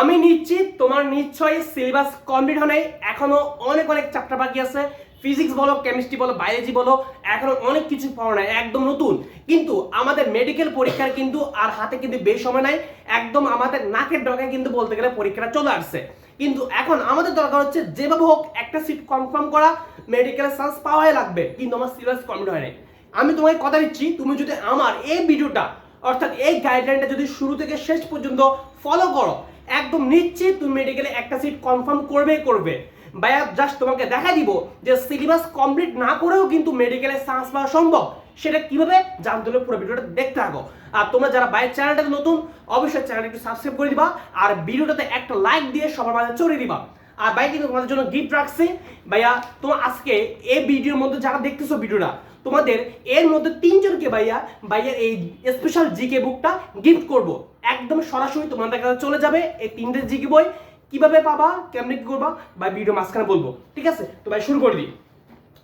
আমি নিশ্চিত তোমার নিশ্চয়ই সিলেবাস কমপ্লিট হয় এখনও অনেক অনেক চ্যাপ্টার বাকি আছে। ফিজিক্স বলো কেমিস্ট্রি বলো বায়োলজি বলো, এখনও অনেক কিছু পড়া নাই, একদম নতুন। কিন্তু আমাদের মেডিকেল পরীক্ষার কিন্তু আর হাতে কিন্তু বেশ সময় নাই। একদম আমাদের নাকের ডগায় কিন্তু বলতে গেলে পরীক্ষাটা চলে আসছে। কিন্তু এখন আমাদের দরকার হচ্ছে যেভাবে হোক একটা সিট কনফার্ম করা মেডিকেলের চান্স পাওয়াই লাগবে। কিন্তু আমার সিলেবাস কমপ্লিট হয় নাই। আমি তোমাকে কথা দিচ্ছি, তুমি যদি আমার এই ভিডিওটা অর্থাৎ এই গাইডলাইনটা যদি শুরু থেকে শেষ পর্যন্ত ফলো করো একদম নিশ্চিত তুমি মেডিকেলে একটা সিট কনফার্ম করবে করবে। ভাইয়া জাস্ট তোমাকে দেখা দিব যে সিলেবাস কমপ্লিট না করেও কিন্তু মেডিকেলে চান্স পাওয়া সম্ভব। সেটা কীভাবে? জানতে হলে পুরো ভিডিওটা দেখতে থাকো। আর তোমরা যারা বাইরের চ্যানেলটাতে নতুন, অবশ্যই চ্যানেলটা একটু সাবস্ক্রাইব করে দিবা। আর ভিডিওটাতে একটা লাইক দিয়ে সবার মাঝে চড়িয়ে দিবা। আর ভাই কিন্তু তোমাদের জন্য গিফট রাখছি। ভাইয়া, তোমার আজকে এই ভিডিওর মধ্যে যারা দেখতেছো ভিডিওটা তোমাদের এর মধ্যে তিনজনকে ভাইয়া ভাইয়া এই স্পেশাল জিকে বুকটা গিফট করব। একদম সরাসরি তোমাদের কাছে চলে যাবে এই তিনটে জিকে বই কীভাবে পাবা, কেমনে কি করবা বা ভিডিও মাঝখানে বলব। ঠিক আছে? তো ভাই, শুরু করে দিই।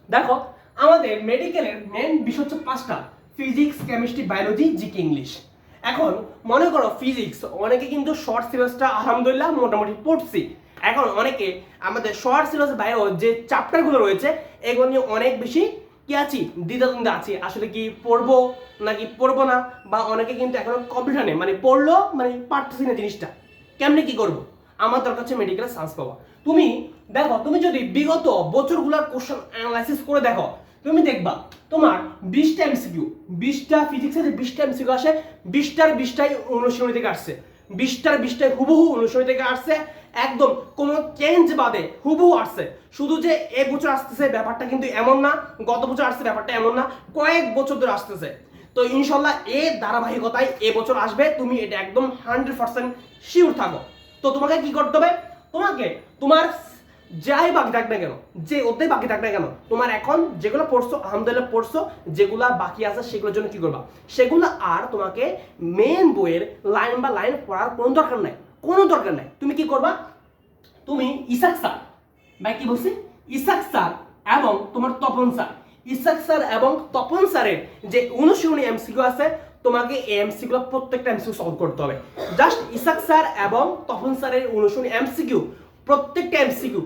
দেখো, আমাদের মেডিকেলের মেন বিষয় হচ্ছে পাঁচটা। Physics chemistry biology GK English এখন মনে করো ফিজিক্স অনেকে কিন্তু শর্ট সিলেবাসটা আলহামদুলিল্লাহ, মোটামুটি পড়ছি। এখন অনেকে আমাদের শর্ট সিলেবাস বাইরেও যে চ্যাপ্টারগুলো রয়েছে, এগুলো নিয়ে অনেক বেশি কি আছি? দ্বিধাদ্বন্দ্বে আছি। আসলে কি পড়ব নাকি পড়ব না? বা অনেকে কিন্তু এখনও কম্পিউটার নেই। মানে পড়ল মানে পারতেছি না জিনিসটা। কেমনে কি করব? আমার দরকার হচ্ছে মেডিকেল সায়েন্স পাওয়া। তুমি দেখো, তুমি যদি বিগত বছরগুলোর কোশ্চেন অ্যানালাইসিস করে দেখো, তুমি দেখবা, তোমার বিশটা এমসিকিউ বিশটা ফিজিক্সের বিশটা এমসিকিউ আসে, বিশটার বিশটাই অনুশীলনী থেকে আসছে। বিশটার বিশটায় হুবহু উনিশশো থেকে আসছে। একদম কোনো চেঞ্জ বাদে হুবহু আসছে। শুধু যে এ বছর আসতেছে ব্যাপারটা কিন্তু এমন না, গত বছর আসছে ব্যাপারটা এমন না, কয়েক বছর ধরে আসতেছে। তো ইনশাল্লাহ এ ধারাবাহিকতায় এ বছর আসবে, তুমি এটা একদম হান্ড্রেড পার্সেন্ট শিওর থাকো। তো তোমাকে কি করতে হবে? তোমাকে তোমার যাই বাকি থাক না কেন, যে ওতেই বাকি থাক না কেন, তোমার এখন যেগুলো পড়ছো, আলহামদুলিল্লাহ পড়ছো, যেগুলা বাকি আছে সেগুলোর জন্য কি করবা? সেগুলো আর তোমাকে মেন বইয়ের লাইন বা লাইন পড়ার কোনো দরকার নাই, কোনো দরকার নাই। তুমি কি করবা? তুমি ইসাক স্যার, ভাই কি বলছি? ইসাক স্যার এবং তোমার তপন স্যার। ইসাক স্যার এবং তপন স্যারের যে অনুশীলনী এমসিকিউ আছে, তোমাকে এই এমসিকিউ প্রত্যেকটা এমসিকিউ সলভ করতে হবে। জাস্ট ইসাক স্যার এবং তপন স্যারের অনুশীলনী এমসিকিউ, প্রত্যেকটা এমসিকিউ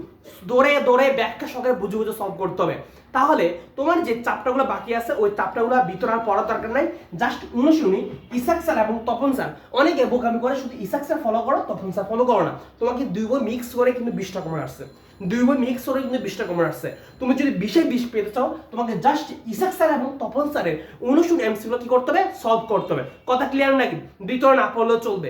দৌড়ে দৌড়ে ব্যাখ্যা সহকারে বুঝে বুঝে সলভ করতে হবে। তাহলে তোমার যে চাপটাগুলো বাকি আছে, ওই চাপটাগুলো ভিতর আর পড়ার দরকার নাই। জাস্ট অনুশীলনী ইসাক স্যার এবং তপন স্যার, অনেকে বোকামি করে শুধু ইসাক স্যার ফলো করো, তপন স্যার ফলো করো না। তোমাকে দুই বই মিক্স করে কিন্তু বিশটা কমে আসছে। দুই বই মিক্স করে কিন্তু বিশটা কমে আসছে। তুমি যদি বিশে বিশ পেতে চাও, তোমাকে জাস্ট ইসাক স্যার এবং তপন স্যারের অনুশীলন এমসিগুলো কি করতে হবে? সলভ করতে হবে। কথা ক্লিয়ার নাকি? দ্বিতীয় না পড়লেও চলবে।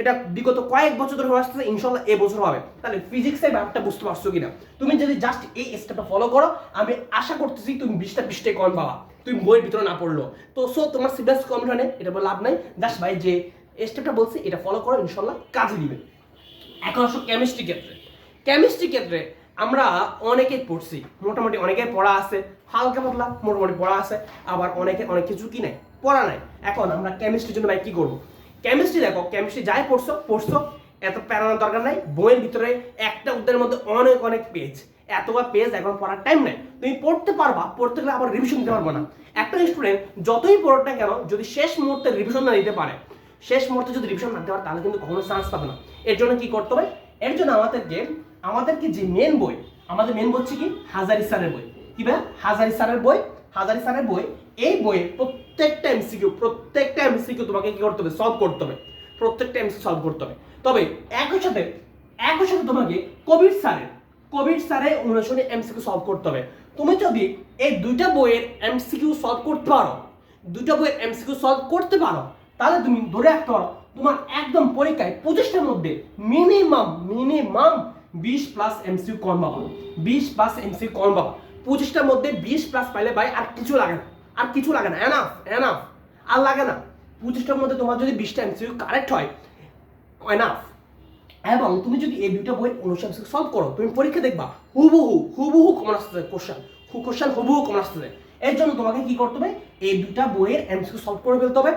এটা বিগত কয়েক বছর ধরে হয়ে আসতেছে ইনশাল্লাহ এ বছর হবে। তাহলে ফিজিক্সের ব্যাপারটা বুঝতে পারছ কিনা? তুমি যদি জাস্ট এই স্টেপটা ফলো করো, আমি আশা করতেছি তুমি বিশটা বিশটাই কম পাবা। তুমি বইয়ের ভিতরে না পড়ল তো সো তোমার সিলেবাস কমপ্লিট হয় এটা বলে লাভ নাই। জাস্ট ভাই যে স্টেপটা বলছি, এটা ফলো করো ইনশাল্লাহ কাজে দিবে। এখন আসো কেমিস্ট্রি ক্ষেত্রে। কেমিস্ট্রি ক্ষেত্রে আমরা অনেকেই পড়ছি। মোটামুটি অনেকের পড়া আছে, হালকা পাতলা, মোটামুটি পড়া আছে, আবার অনেকে অনেক কিছু কি নাই, পড়া নাই। এখন আমরা কেমিস্ট্রির জন্য ভাই কি করব? কেমিস্ট্রি দেখো, কেমিস্ট্রি যাই পড়ছো পড়ছো, এত প্যারানোর দরকার নাই। বইয়ের ভিতরে একটা উদ্দের মধ্যে অনেক অনেক পেজ এতবার পেজ এখন পড়ার টাইম নাই। তুমি পড়তে পারবা, পড়তে গেলে আবার রিভিশন দিতে পারব না। একটা স্টুডেন্ট যতই পড়ুক না কেন, যদি শেষ মুহূর্তে রিভিশন না দিতে পারে, শেষ মুহূর্তে যদি রিভিশন না দিতে পারে তাহলে কিন্তু কখনো চান্স পাবে না। এর জন্য কি করতে হবে? এর জন্য আমাদেরকে আমাদেরকে যে মেন বই? আমাদের মেন বই হচ্ছে কি? হাজারি স্যারের বই। কি ভাই হাজারি স্যারের বই? হাজারি স্যারের বই। এই বইয়ে প্রত্যেকটা এমসিকিউ প্রত্যেকটা এমসিকিউ তোমাকে কি করতে হবে? সলভ করতে হবে। প্রত্যেকটা এমসিকিউ সলভ করতে হবে। তবে একই সাথে একই সাথে তোমাকে কোভিড স্যারের কোভিড স্যারের অনুশীলনে এমসিকিউ সলভ করতে হবে। তুমি যদি এই দুইটা বইয়ের এমসিকিউ সলভ করতে পারো, দুইটা বইয়ের এমসিকিউ সলভ করতে পারো, তাহলে তুমি ধরে রাখতে পারো তোমার একদম পরীক্ষায় পঁচিশটার মধ্যে মিনিমাম মিনিমাম বিশ প্লাস এমসিকিউ কম পাবা। বিশ প্লাস এমসিকিউ কম পাবা। পঁচিশটার মধ্যে বিশ প্লাস পাইলে ভাই আর কিছু লাগে না। আর কিছু লাগে না। এনাফ এনাফ আর লাগে না। পঁচিশটার মধ্যে তোমার যদি বিশটা এমসিকিউ কারেক্ট হয় এনাফ এবং তুমি যদি এই দুইটা বই অনুসার সলভ করো, তুমি পরীক্ষা দেখবা, হুবহু হুবহু কমন আসতেছে কোশ্চেন কোশ্চেন হুবহু কমন আসতেছে এর জন্য তোমাকে কি করতে হবে? এই দুইটা বইয়ের এমসিকিউ সলভ করে ফেলতে হবে।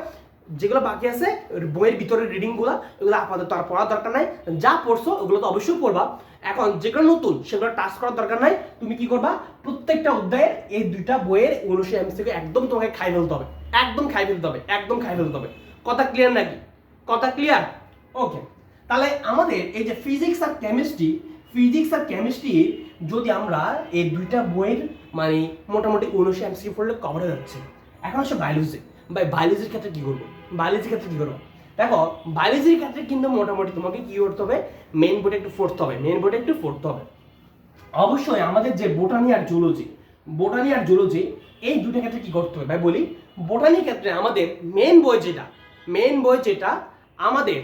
যেগুলো বাকি আছে বইয়ের ভিতরের রিডিংগুলো এগুলো আপাতত আর পড়ার দরকার নাই। যা পড়ছো ওগুলো তো অবশ্যই পড়বা। এখন যেগুলো নতুন, সেগুলো টাচ করার দরকার নাই। তুমি কি করবা? প্রত্যেকটা অধ্যায়ের এই দুইটা বইয়ের অনুসারে এমসিকিউ একদম তোমাকে খাই ফেলতে হবে। একদম খাই ফেলতে হবে, একদম খাই ফেলতে হবে। কথা ক্লিয়ার নাকি? কথা ক্লিয়ার ওকে তাহলে আমাদের এই যে ফিজিক্স আর কেমিস্ট্রি ফিজিক্স আর কেমিস্ট্রি যদি আমরা এই দুইটা বইয়ের মানে মোটামুটি উনিশে এমসিকিউ পড়লে কভার হয়ে যাচ্ছে। এখন আসলে বায়োলজি বা বায়োলজির ক্ষেত্রে কী করব? বায়োলজির ক্ষেত্রে কি করব? দেখো বায়োলজির ক্ষেত্রে কিন্তু মোটামুটি তোমাকে কী করতে হবে? মেন বোর্ডে একটু পড়তে হবে মেন বোর্ডে একটু পড়তে হবে। অবশ্যই আমাদের যে বোটানি আর জুলজি বোটানি আর জুলজি এই দুটো ক্ষেত্রে কী করতে হবে? ভাই, বলি বোটানি ক্ষেত্রে আমাদের মেন বই যেটা মেন বই যেটা আমাদের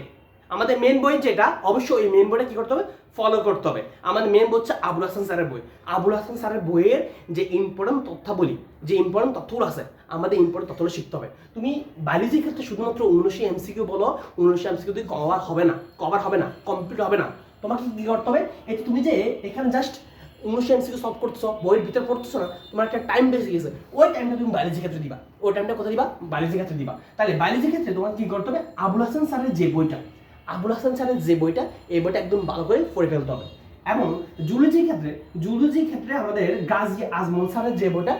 আমাদের মেন বই যেটা, অবশ্যই ওই মেন বইটা কি করতে হবে? ফলো করতে হবে। আমাদের মেন বই হচ্ছে আবুল হাসান স্যারের বই। আবুল হাসান স্যারের বইয়ের যে ইম্পর্টেন্ট তথ্যাবলী, যে ইম্পর্টেন্ট তথ্যগুলো আছে, আমাদের ইম্পর্টেন্ট তথ্যগুলো শিখতে হবে। তুমি বায়োলজির ক্ষেত্রে শুধুমাত্র উনিশে এমসিকিউ বলো উনিশে এমসিকিউ তুমি কভার হবে না কভার হবে না কমপ্লিট হবে না। তোমাকে কি করতে হবে? এই তুমি যে এখানে জাস্ট উনিশে এমসিকিউ সলভ করতেছো, বইয়ের ভিতরে পড়তেছো না, তোমার একটা টাইম বেশি গেছে। ওই টাইমটা তুমি বায়োলজি ক্ষেত্রে দিবা। ওই টাইমটা কোথায় দিবা? বায়োলজি ক্ষেত্রে দিবা। তাহলে বায়োলজি ক্ষেত্রে তোমার কি করতে হবে? আবুল হাসান স্যারের যে বইটা আবুল হাসান স্যারের যে বইটা, এই বইটা একদম ভালো করে পড়ে ফেলতে হবে। এবং জুলজির ক্ষেত্রে জুলজির ক্ষেত্রে আমাদের গাজী আজমল স্যারের যে বইটা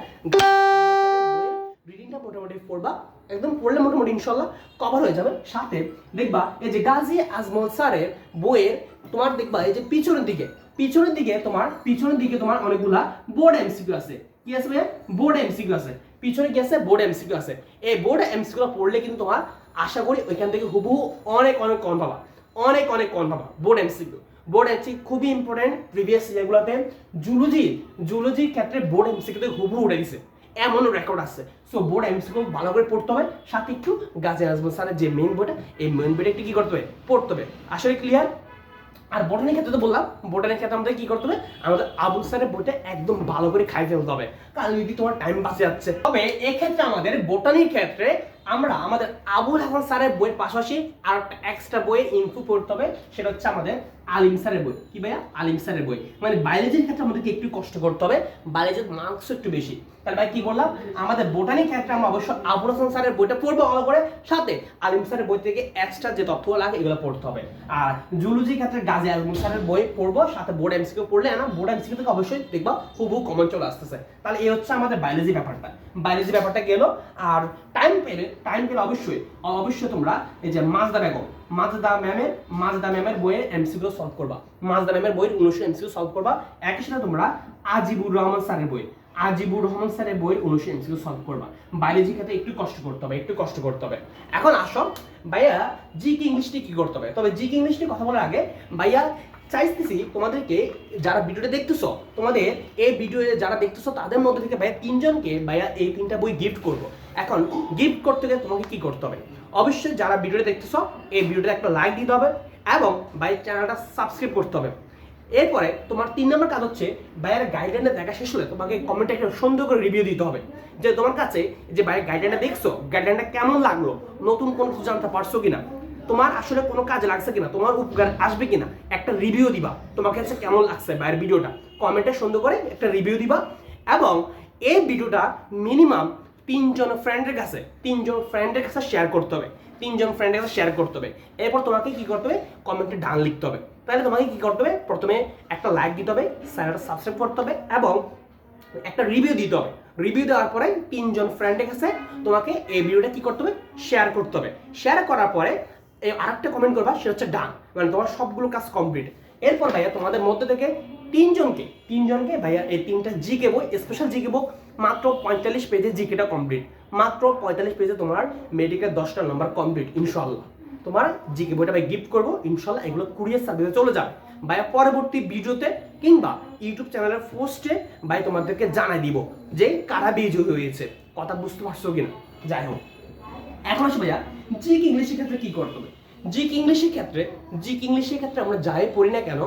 রিডিংটা মোটামুটি পড়বা, একদম পড়লে মোটামুটি ইনশাল্লাহ কভার হয়ে যাবে। সাথে দেখবা, এই যে গাজী আজমল স্যারের বইয়ের, তোমার দেখবা, এই যে পিছনের দিকে পিছনের দিকে তোমার, পিছনের দিকে তোমার অনেকগুলা বোর্ড এমসিকিউ আছে। কি আছে ভাইয়া? বোর্ড এমসিকিউ আছে। পিছনে কি আছে? বোর্ড এমসিকিউ আছে। এই বোর্ড এমসিকিউ পড়লে কিন্তু তোমার আশা করি ওইখান থেকে হুবহু অনেক অনেক কম পাবা। অনেক অনেক কম পাবা বোর্ড এমসিকিউ বোর্ড এমসিকিউ খুবই ইম্পর্টেন্ট প্রিভিয়াস ইয়ারগুলোতে জুলজি জুলজির ক্ষেত্রে বোর্ড এমসিকিউতে হুবহু উঠে দিছে এমন রেকর্ড আছে। সো বোর্ড এমসিকিউ ভালো করে পড়তে হবে। সাথে একটু গাজী আজমল স্যারের যে মেইন বইটা এই মেইন বইটা একটু কি করতে হবে? পড়তে হবে। আসলে ক্লিয়ার আর বোটানির ক্ষেত্রে তো বললাম বোটানির ক্ষেত্রে আমাদের কি করতে হবে? আমাদের আবুল স্যারের বইটা একদম ভালো করে খাই ফেলতে হবে। কারণ যদি তোমার টাইম বাঁচে যাচ্ছে। তবে এক্ষেত্রে আমাদের বোটানির ক্ষেত্রে আমরা আমাদের আবুল হাসান স্যারের বইয়ের পাশাপাশি আর একটা এক্সট্রা বইয়ের ইনফু পড়তে হবে। সেটা হচ্ছে আমাদের আলিম স্যারের বই। কি ভাইয়া? আলিম স্যারের বই। মানে বায়োলজির ক্ষেত্রে আমাদেরকে একটু কষ্ট করতে হবে বায়োলজির মার্কস একটু বেশি। তাহলে ভাই কি বললাম? আমাদের বোটানির ক্ষেত্রে আমরা অবশ্য আবুল হাসান স্যারের বইটা পড়ব ভালো করে। সাথে আলিম স্যারের বই থেকে এক্সট্রা যে তথ্যগুলো লাগে, এগুলো পড়তে হবে। আর জুলজির ক্ষেত্রে গাজী আজমল স্যারের বই পড়ব, সাথে বোর্ড এমসিকিউ পড়লে না বোর্ড এমসিকিউ থেকে অবশ্যই দেখবা, হুবহু কমন চলে আসতেছে। তাহলে এই হচ্ছে আমাদের বায়োলজি ব্যাপারটা। বায়োলজি ব্যাপারটা গেল, আর টাইম পেলে টাইম পেলে অবশ্যই অবশ্যই তোমরা এই যে মাজদা বেগম, মাজদা ম্যামের মাজদা ম্যামের বইয়ের এমসিকিউ সলভ করবা। মাজদা ম্যামের বইয়ের উনিশশো এমসিকিউ সলভ করবা। একই সাথে তোমরা আজিবুর রহমান স্যারের বই, আজিবুর রহমান স্যারের বইয়ের উনিশশো এমসিকিউ সলভ করবা। বায়োলজি খাতে একটু কষ্ট করতে হবে, একটু কষ্ট করতে হবে। এখন আসো, ভাইয়া জি কি ইংলিশটি কি করতে হবে? তবে জি কি ইংলিশটি কথা বলার আগে, ভাইয়া চাইতেছি তোমাদেরকে যারা ভিডিওটা দেখতেছো, তোমাদের এই ভিডিও যারা দেখতেছো, তাদের মধ্যে থেকে ভাইয়া তিনজনকে ভাইয়া এই তিনটা বই গিফট করব। এখন গিফট করতে গেলে তোমাকে কি করতে হবে? অবশ্যই যারা ভিডিওটা দেখতেছো, এই ভিডিওটা একটা লাইক দিতে হবে এবং ভাই চ্যানেলটা সাবস্ক্রাইব করতে হবে। এরপরে তোমার তিন নম্বর কাজ হচ্ছে, ভাইয়ের গাইডলাইনে দেখা শেষ হলে তোমাকে কমেন্টে একটা সুন্দর করে রিভিউ দিতে হবে। যে তোমার কাছে যে ভাইয়ের গাইডলাইনটা দেখছ গাইডলাইনটা কেমন লাগল, নতুন কোনো কিছু জানতে পারছ কিনা তোমার আসলে কোনো কাজে লাগছে কিনা? তোমার উপকার আসবে কিনা? একটা রিভিউ দিবা। তোমার কাছে কেমন লাগছে বাইরের ভিডিওটা? কমেন্টে সুন্দর করে একটা রিভিউ দিবা এবং এই ভিডিওটা মিনিমাম তিনজন ফ্রেন্ডের কাছে, তিনজন ফ্রেন্ডের কাছে শেয়ার করতে হবে। তিনজন ফ্রেন্ডের কাছে শেয়ার করতে হবে। এরপর তোমাকে কি করতে হবে? কমেন্টে ডান লিখতে হবে। তাহলে তোমাকে কি করতে হবে? প্রথমে একটা লাইক দিতে হবে চ্যানেলটা সাবস্ক্রাইব করতে হবে এবং একটা রিভিউ দিতে হবে। রিভিউ দেওয়ার পরে তিনজন ফ্রেন্ডের কাছে তোমাকে এই ভিডিওটা কি করতে হবে? শেয়ার করতে হবে। শেয়ার করার পরে এই আরেকটা কমেন্ট করবা, সেটা হচ্ছে ডান। মানে তোমার সবগুলো কাজ কমপ্লিট এরপর ভাইয়া, তোমাদের মধ্যে থেকে তিনজনকে তিনজনকে ভাইয়া, এই তিনটা জিকে বই স্পেশাল জিকে বুক মাত্র পঁয়তাল্লিশ পেজে জিকেটা কমপ্লিট মাত্র পঁয়তাল্লিশ পেজে তোমার মেডিকেল দশটা নাম্বার কমপ্লিট ইনশাল্লাহ তোমার জিকে বইটা ভাই গিফট করব ইনশাল্লাহ এগুলো কুরিয়ার সার্ভিসে চলে যাবে। ভাইয়া, পরবর্তী ভিডিওতে কিংবা ইউটিউব চ্যানেলের পোস্টে ভাই তোমাদেরকে জানাই দিব যে কারা বিজয়ী হয়েছে। কথা বুঝতে পারছ কিনা? যাই হোক। এখন আসো ভাইয়া, জিক ইংলিশের ক্ষেত্রে কি করতে হবে? জিক ইংলিশের ক্ষেত্রে, জিক ইংলিশের ক্ষেত্রে আমরা যাই পড়ি না কেন,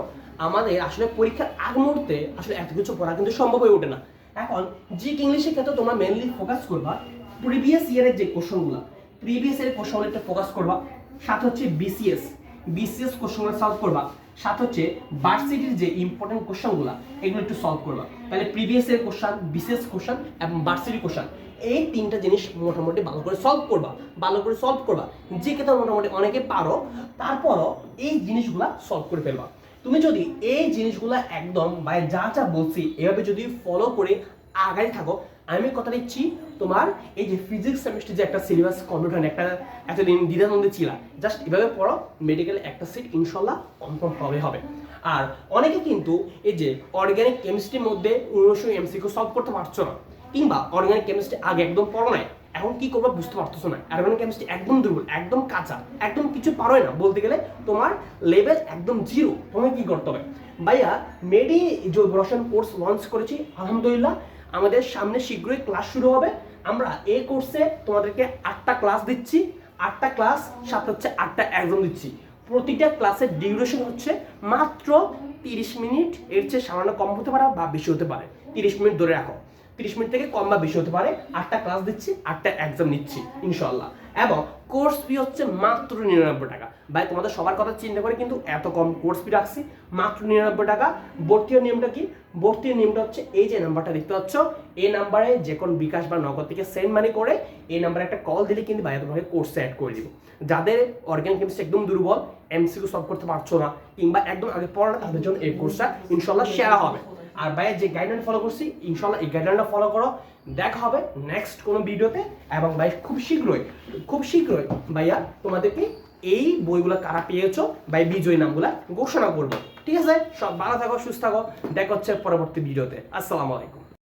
আমাদের আসলে পরীক্ষার আগ মুহূর্তে আসলে এত কিছু পড়া কিন্তু সম্ভব হয়ে ওঠে না। এখন, জিক ইংলিশের ক্ষেত্রে তোমরা মেনলি ফোকাস করবা প্রিভিয়াস ইয়ারের যে কোশ্চেনগুলো প্রিভিয়াস ইয়ারের কোশ্চেনগুলো একটু ফোকাস করবা, সাথে হচ্ছে বিসিএস বিসিএস কোশ্চেনগুলো সলভ করবা। সাথে হচ্ছে ভার্সিটির যে ইম্পর্টেন্ট কোশ্চেনগুলো এগুলো একটু সলভ করবা। তাহলে প্রিভিয়াস ইয়ার কোশ্চেন বিশেষ কোশ্চেন এবং ভার্সিটি কোশ্চেন এই তিনটা জিনিস মোটামুটি ভালো করে সলভ করবা, ভালো করে সলভ করবা। যে কেতা মোটামুটি অনেকে পারো, তারপরও এই জিনিসগুলা সলভ করে ফেলবা। তুমি যদি এই জিনিসগুলা একদম বা যা যা বলছি, এভাবে যদি ফলো করে আগাই থাকো আমি কথা দিচ্ছি তোমার এই যে ফিজিক্স সেমিস্টার যে একটা সিলেবাস কমপ্লিট হয় একটা এতদিন দ্বিধাদ্বন্দ্বে ছিল জাস্ট এভাবে পড়ো মেডিকেল একটা সিট ইনশাল্লাহ কনফার্ম হবে হবে। আর অনেকে কিন্তু এই যে অর্গানিক কেমিস্ট্রির মধ্যে উনিশশো এমসিকিউ সলভ করতে পারছ না, কিংবা অর্গানিক কেমিস্ট্রি আগে একদম পড়ো নাই, এখন কি করব বুঝতে পারতেছো না। অর্গানিক কেমিস্ট্রি একদম দুর্বল, একদম কাঁচা, একদম কিছু পারোই না। বলতে গেলে তোমার লেভেল একদম জিরো তোমাকে কি করতে হবে? ভাইয়া মেডি জৈব রসায়ন কোর্স লঞ্চ করেছি, আলহামদুলিল্লাহ আমাদের সামনে শীঘ্রই ক্লাস শুরু হবে। আমরা এই কোর্সে তোমাদেরকে আটটা ক্লাস দিচ্ছি। আটটা ক্লাস সাথে হচ্ছে আটটা একজন দিচ্ছি। প্রতিটা ক্লাসের ডিউরেশন হচ্ছে মাত্র তিরিশ মিনিট। এর চেয়ে সামান্য কম হতে পারে বা বেশি হতে পারে। তিরিশ মিনিট ধরে রাখো। তিরিশ মিনিট থেকে কম বা বেশি হতে পারে। আটটা ক্লাস দিচ্ছি, আটটা এক্সাম নিচ্ছি ইনশাল্লাহ এবং কোর্স ফি হচ্ছে মাত্র নিরানব্বই টাকা। ভাই, তোমাদের সবার কথা চিন্তা করে কিন্তু এত কম কোর্স ফি রাখছি, মাত্র নিরানব্বই টাকা। ভর্তির নিয়মটা কি? ভর্তির নিয়মটা হচ্ছে এই যে নাম্বারটা দেখতে পাচ্ছ, এই নাম্বারে যে কোন বিকাশ বা নগদ থেকে সেন্ড মানি করে, এই নাম্বারে একটা কল দিলে কিন্তু ভাইয়া তোমাকে কোর্সে অ্যাড করে দিব। যাদের অর্গান কেমিস্ট্রি একদম দুর্বল এমসিকিউ সলভ করতে পারছ না, কিংবা একদম আগে পড়া না তাদের জন্য এই কোর্সটা ইনশাল্লাহ সেরা হবে। আর ভাইয়া যে গাইডলাইন ফলো করছি ইনশাল্লাহ এই গাইডলাইনটা ফলো করো। দেখা হবে নেক্সট কোনো ভিডিওতে। এবং ভাই, খুব শীঘ্রই খুব শীঘ্রই ভাইয়া তোমাদেরকে এই বইগুলো কারা পেয়েছ, ভাই, বিজয়ী নামগুলা ঘোষণা করব। ঠিক আছে? সব ভালো থাকো, সুস্থ থাকো। দেখা হচ্ছে পরবর্তী ভিডিওতে। আসসালামু আলাইকুম।